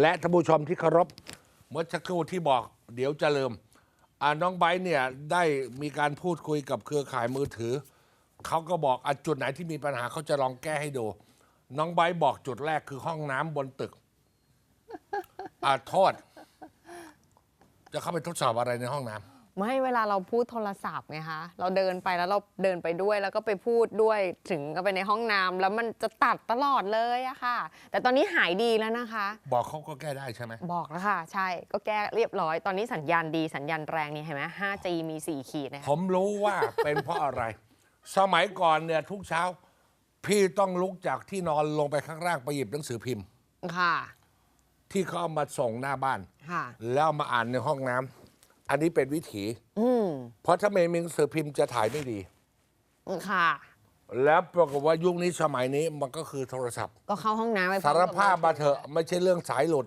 และท่านผู้ชมที่เคารพเมื่อสักครู่ที่บอกเดี๋ยวจะลืมอ่าน้องไบร์ทเนี่ยได้มีการพูดคุยกับเครือข่ายมือถือ เขาก็บอกอะจุดไหนที่มีปัญหาเขาจะลองแก้ให้ดู น้องไบร์ทบอกจุดแรกคือห้องน้ำบนตึกอ่าโทษ จะเข้าไปทดสอบอะไรในห้องน้ำ ไม่เวลาเราพูดโทรศัพท์ไงคะเราเดินไปแล้วเราเดินไปด้วยแล้วก็ไปพูดด้วยถึงก็ไปในห้องน้ำแล้วมันจะตัดตลอดเลยอะค่ะ แต่ตอนนี้หายดีแล้วนะคะ บอกเขาก็แก้ได้ใช่ไหมบอกแล้วค่ะ ใช่ก็แก้เรียบร้อย ตอนนี้สัญญาณดีสัญญาณแรงนี่เห็นไหม 5G มี 4 ขีดนะผคะมรู้ว่าเป็นเพราะอะไร สมัยก่อนเนี่ยทุกเช้า พี่ต้องลุกจากที่นอนลงไปข้างล่างไปหยิบหนังสือพิมพ์ ค่ะ ที่เขาเอามาส่งหน้าบ้าน ค่ะ แล้วเอามาอ่านในห้องน้ำ อันนี้เป็นวิถี อืมเพราะถ้าไม่มีหนังสือพิมพ์จะถ่ายไม่ดี ค่ะ แล้วปรากฏว่ายุคนี้สมัยนี้มันก็คือโทรศัพท์ ก็เข้าห้องน้ำไปพร้สาอมรกับภาพมาเถอะไม่ใช่เรื่องสายหลุด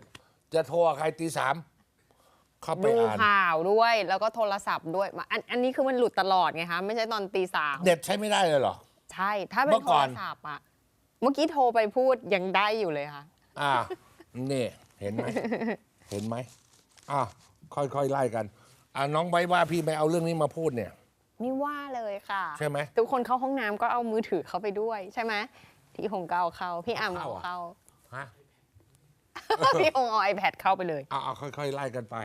จะโทรใครตีสามเข้าไปดูอ่านข่าวด้วย แล้วก็โทรศัพท์ด้วยมาอันอันนี้คือมันหลุดตลอดไงคะ ไม่ใช่ตอนตีสามเน็ตใช้ไม่ได้เลยเหรอ ใช่ ถ้าเป็เมื่นอโทก่อรน ศัพท์อะเมื่อกี้โทรไปพูดยังได้อยู่เลยค่ะ อ่า นี่ เห็นไหม เห็นไหมอ่าค่อยๆ ไล่กัน อ่าน้องไว้ว่าพี่ไม่เอาเรื่องนี้มาพูดเนี่ย ไม่ว่าเลยค่ะใช่ไหมทุกคนเข้าห้องน้ำก็เอามือถือเข้าไปด้วย ใช่ไหมพี่หงก็เอาเข้าพี่อ่ำเข้าเอาอะเข้า ฮะ พี่หงเอา iPad เข้าไปเลย เอาเอาค่อยๆไล่กันไป